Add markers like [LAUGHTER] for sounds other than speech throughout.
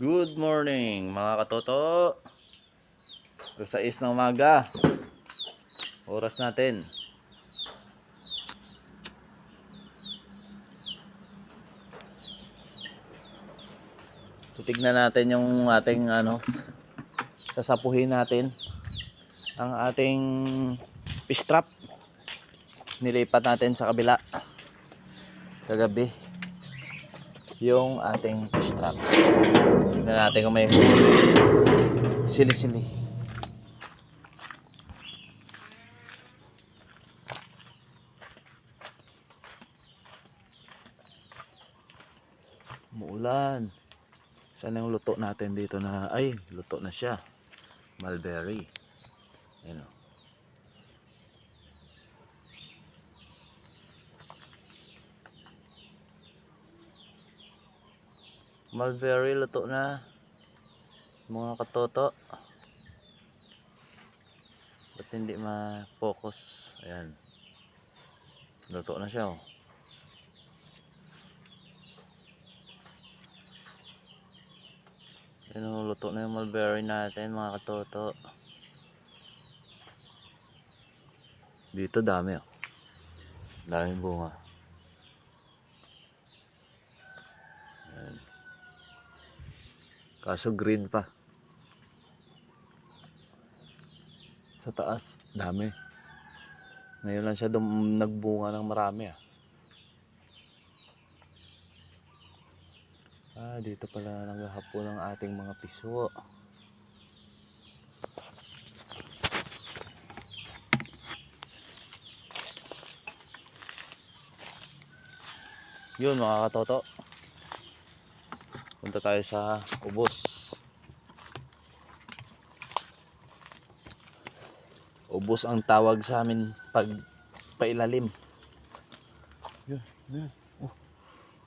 Good morning mga katoto. Sa 6 ng umaga. Oras natin. Titignan natin yung ating ano sasapuhin natin ang ating fish trap. Nilipat natin sa kabila kagabi yung ating fish trap. Natin kung may huli. Sili-sili. Muulan. Saan yung luto natin dito na ay luto na siya. Mulberry. Ayan o. Mulberry luto na. Mga katoto. Ba't hindi ma-focus? Ayan. Luto na siya oh. Ayan oh, na yung mulberry natin mga katoto. Dito dami oh. Daming bunga. Ayan. Kaso green pa. Sa taas, dami. Ngayon lang siya dum- nagbunga ng marami ah. Ah, dito pala naghahapon ang ating mga piso. Yun mga katoto. Punta tayo sa ubos. Ubos ang tawag sa amin pag pailalim. Yun, yun. Oh,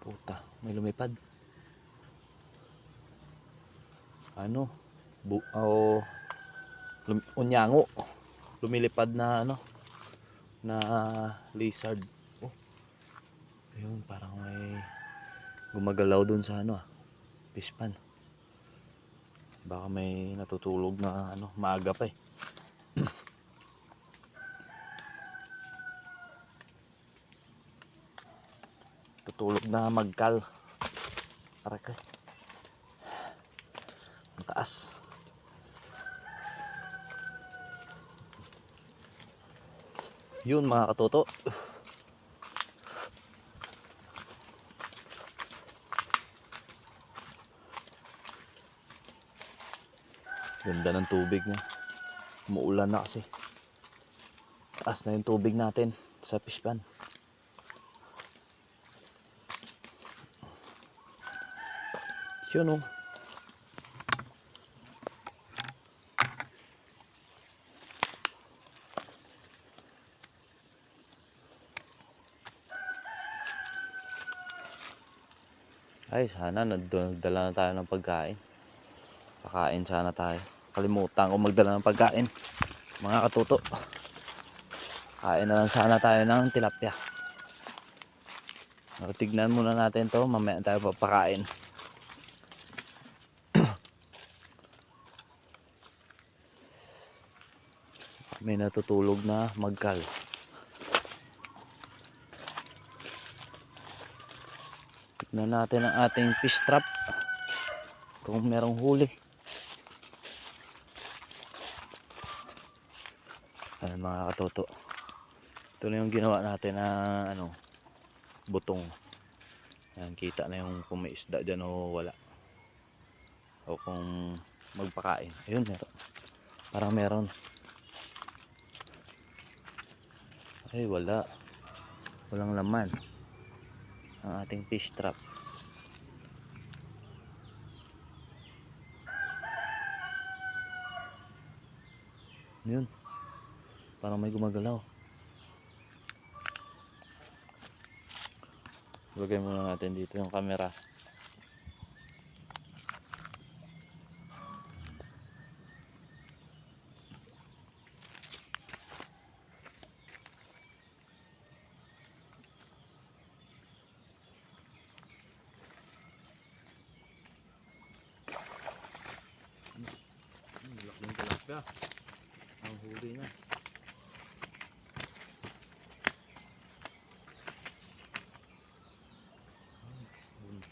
puta, may lumipad. Ano? Bu oh, lum unyango. Lumilipad na ano? Na lizard. Oh. Ayun, parang may gumagalaw dun sa ano ah. Pispan. Baka may natutulog na ano, maaga pa eh. Tutulog na magkal. Aray Ang taas. Yun mga katoto. Ganda ng tubig niya. Umuulan na kasi. Taas na yung tubig natin sa fish pan. Yun oh. Ay, sana nagdala na tayo ng pagkain. Pakain sana tayo. Kalimutan ko magdala ng pagkain. Mga katuto. Kain na lang sana tayo ng tilapia. So, tignan muna natin to. Mamaya tayo papakain. May natutulog na magkal. Tignan natin ang ating fish trap. Kung merong huli. Ayan mga katoto. Ito na yung ginawa natin na ano, butong. Ayan, kita na yung kung may isda dyan o wala. O kung magpakain. Ayun, meron. Parang meron. Ay, wala. Walang laman. Ang ating fish trap. Yun. Parang may gumagalaw. Lagay muna natin dito yung camera.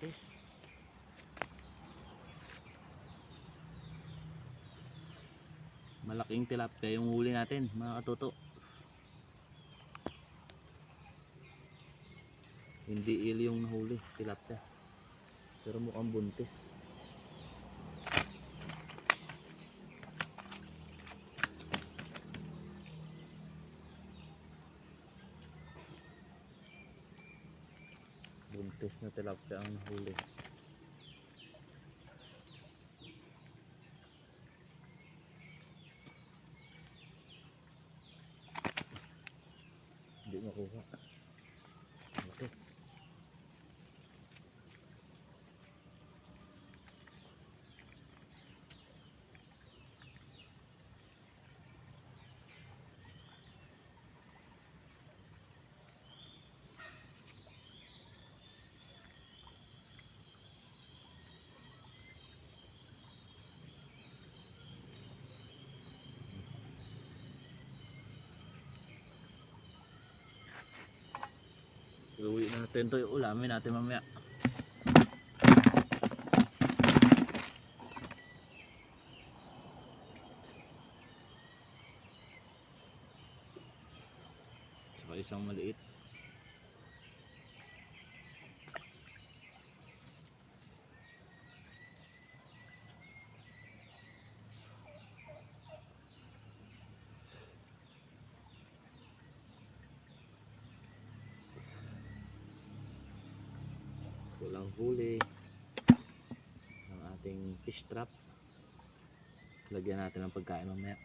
Buntis. Malaking tilapia yung huli natin, mga katuto. Hindi ili yung nahuli, tilapia. Pero mukhang buntis. Buntis na tilapia ang nahuli. Iuwi natin to, ulamin natin mamaya. Walang huli ng ating fish trap. Lagyan natin ng pagkain mamaya.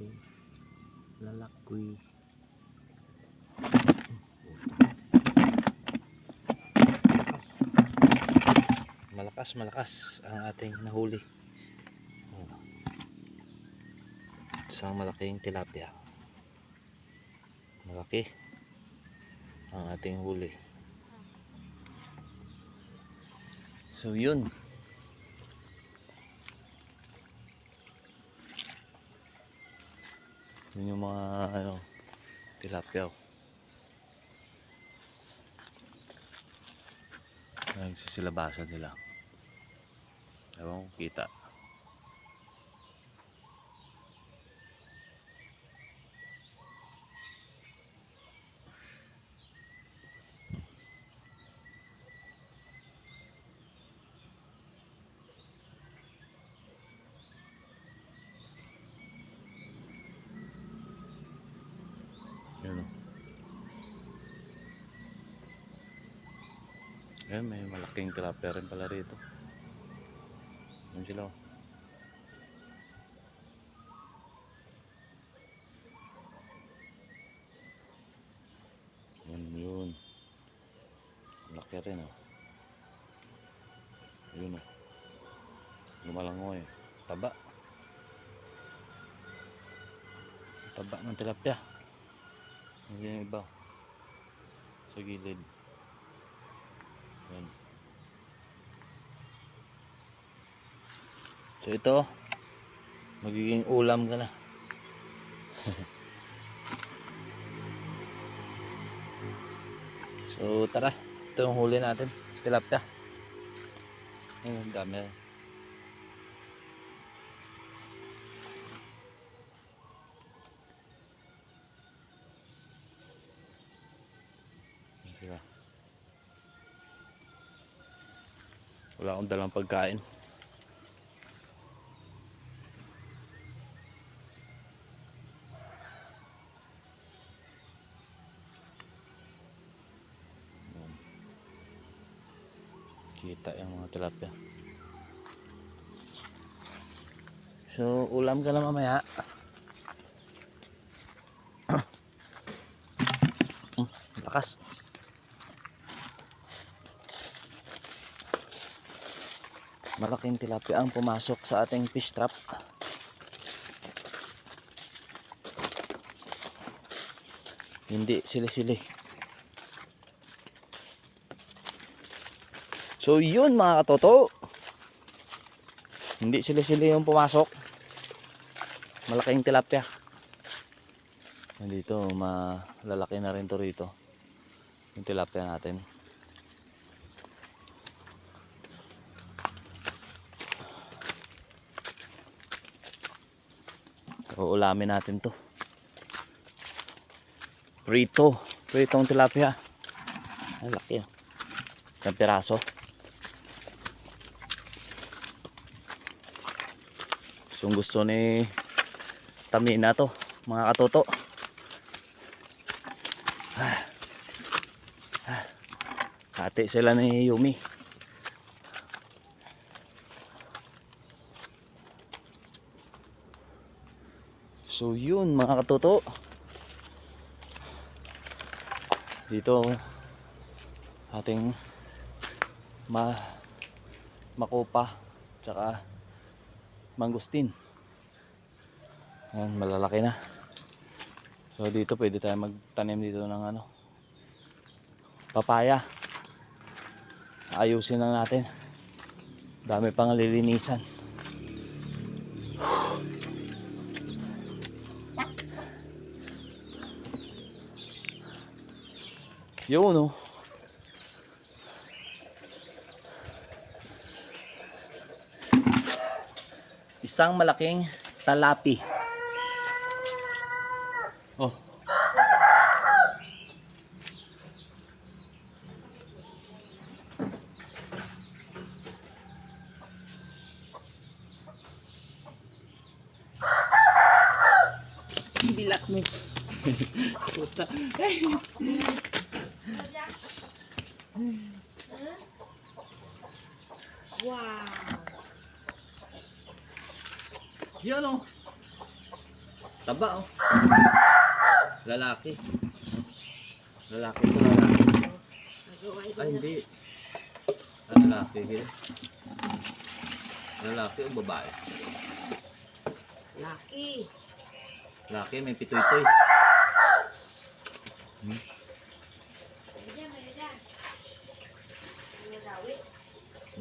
Lalaki. Lalaki. Malakas. Malakas, ang ating nahuli. Isang malaking tilapia. Malaki ang ating huli. So yun. Yun yung mga ano, tilapia. Nagsisilabasan sila. Ewan kita. Yun o. Ayan, may malaking tilapia rin pala rito. Yan sila oh. o. Yun, yun. Laki rin oh. Yun oh. Lumalangoy. Taba. Taba ng tilapia. Hindi yung iba. Sa gilid. Yan. So ito, magiging ulam ka na. [LAUGHS] so tara, ito yung huli natin. Tilapia. Ang dami. Sila. Wala akong dalang pagkain. Kita yung mga tilapia. So, ulam ka na mamaya. [COUGHS] Lakas. Malaking tilapia ang pumasok sa ating fish trap. Hindi sili-sili. So yun mga katoto. Hindi sili-sili yung pumasok. Malaking tilapia. Nandito, malalaki na rin to rito. Yung tilapia natin. So, ulamin natin to. Prito. Pritong tilapia. Ang laki oh. Isang piraso. Gustong gusto ni Tamina to, mga katoto. Ah. Ah. Hati sila ni Yumi. So yun mga katoto. Dito ating ma makopa tsaka mangustin. Ayan, malalaki na. So dito pwede tayo magtanim dito ng ano papaya. Ayusin lang natin. Dami pang lilinisan. Yun oh. Isang malaking talapi. Oh. Dilat mo. [LAUGHS] Puta. Yan oh. Taba oh. Lalaki. Lalaki to lalaki. Ay hindi. Ah, lalaki gila. Lalaki o babae? Laki. Lalaki may pitoy-toy.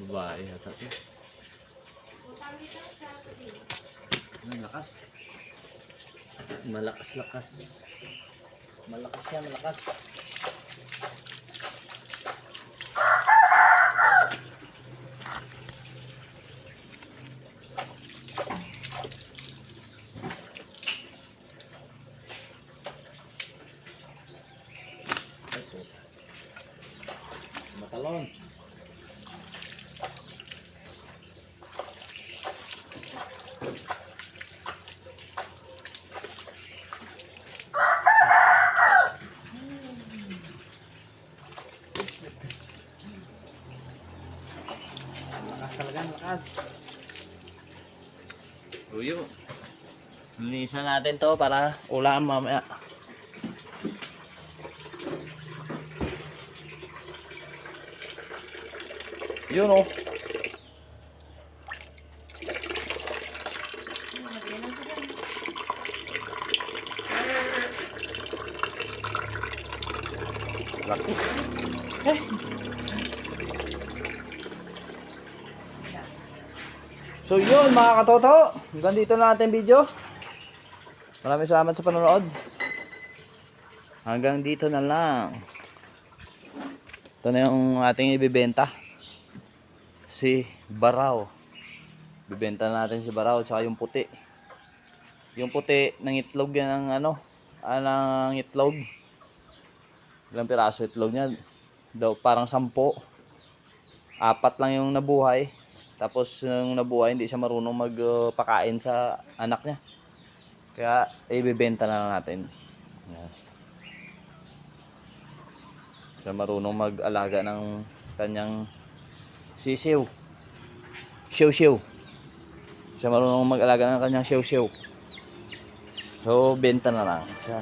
Babae yata to. Ang lakas. Malakas lakas. Malakas siya, malakas. Lakas talaga, lakas. Uyo. Linisan natin to para ulam mamaya. Yun oh. So yun mga katoto, hanggang dito na natin video. Maraming salamat sa panonood. Hanggang dito na lang. Ito na yung ating ibibenta. Si Baraw. Bibenta natin si Baraw tsaka yung puti. Yung puti ng itlog yan ng ano, ah, ng itlog. Ilang piraso itlog niya? Daw parang sampo. Apat lang yung nabuhay. Tapos yung nabuhay hindi siya marunong magpakain sa anak niya. Kaya ibebenta na lang natin. Yes. Siya marunong mag-alaga ng kanyang sisiw. Siw-siw. Siya marunong mag-alaga ng kanyang siw-siw. So, benta na lang siya.